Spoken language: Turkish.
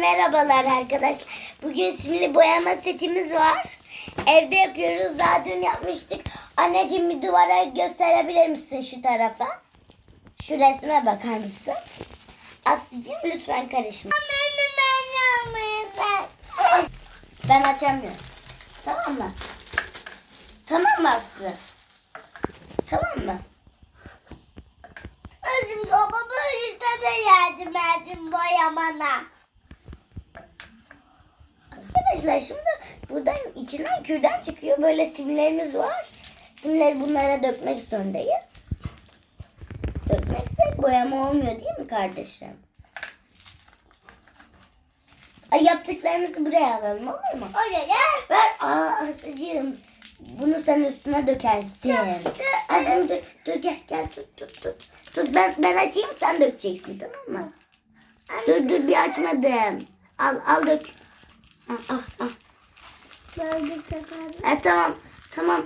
Merhabalar arkadaşlar. Bugün simli boyama setimiz var. Evde yapıyoruz. Daha dün yapmıştık. Anneciğim bir duvara gösterebilir misin şu tarafa? Şu resme bakar mısın? Aslıcığım lütfen karışma. Ben açamıyorum. Tamam mı? Tamam mı Aslı? Tamam mı? Özüm baba böyle sana yardım edin boyamana. Arkadaşlar şimdi buradan içinden kürdan çıkıyor. Böyle simlerimiz var. Simleri bunlara dökmek zorundayız. Dökmezsek boyama olmuyor değil mi kardeşim? Ay yaptıklarımızı buraya alalım olur mu? Olur ya. Ver. Aa Aslıcığım. Bunu sen üstüne dökersin. Aslıcığım dur, dur gel gel tut tut tut. Tut ben, ben açayım sen dökeceksin tamam mı? Dur dur bir açmadım. Al al dök. Ah ah ah. Ha, tamam tamam.